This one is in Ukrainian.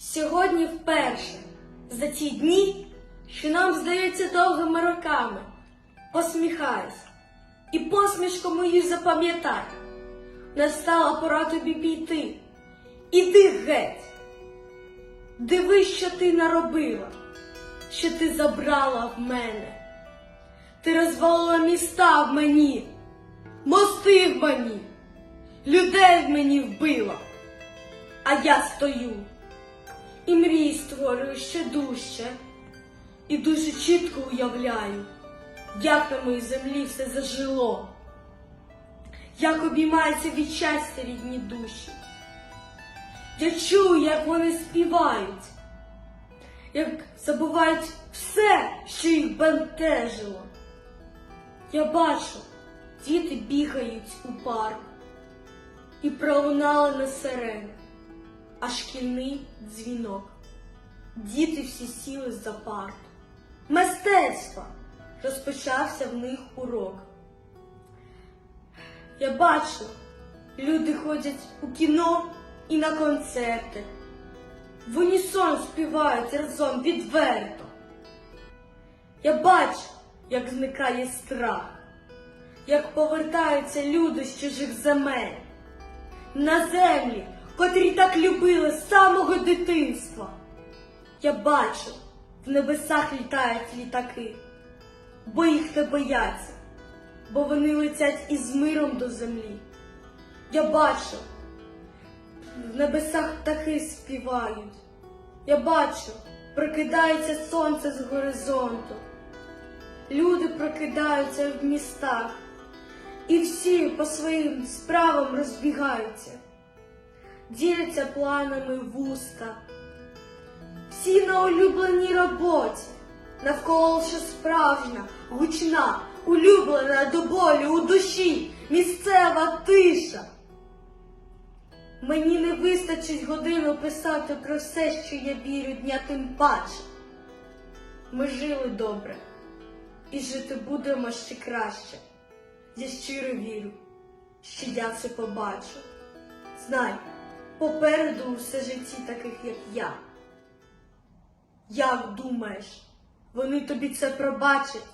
Сьогодні вперше за ті дні, що нам здається довгими роками, посміхаюсь, і посмішку мою запам'ятай. Настала пора тобі піти. Іди геть. Дивись, що ти наробила, що ти забрала в мене. Ти розвалила міста в мені, мости в мені, людей в мені вбила. А я стою і мрії створюю ще дужче, і дуже чітко уявляю, як на моїй землі все зажило, як обіймаються від щастя рідні душі. Я чую, як вони співають, як забувають все, що їх бентежило. Я бачу, діти бігають у парк і пролунали на сирени, а шкільний дзвінок. Діти всі сіли за парт. Мистецтва розпочався в них урок. Я бачу, люди ходять у кіно і на концерти. В унісон співають разом відверто. Я бачу, як зникає страх, як повертаються люди з чужих земель на землі, котрі так любили з самого дитинства. Я бачу, в небесах літають літаки, бо їх не бояться, бо вони летять із миром до землі. Я бачу, в небесах птахи співають. Я бачу, прокидається сонце з горизонту. Люди прокидаються в містах, і всі по своїм справам розбігаються, діляться планами вуста. Всі на улюбленій роботі, навколо що справжня, гучна, улюблена до болю у душі, місцева тиша. Мені не вистачить годину писати про все, що я вірю дня тим паче. Ми жили добре, і жити будемо ще краще. Я щиро вірю, що я це побачу. Знай, попереду усе житті таких, як я. Як думаєш, вони тобі це пробачать?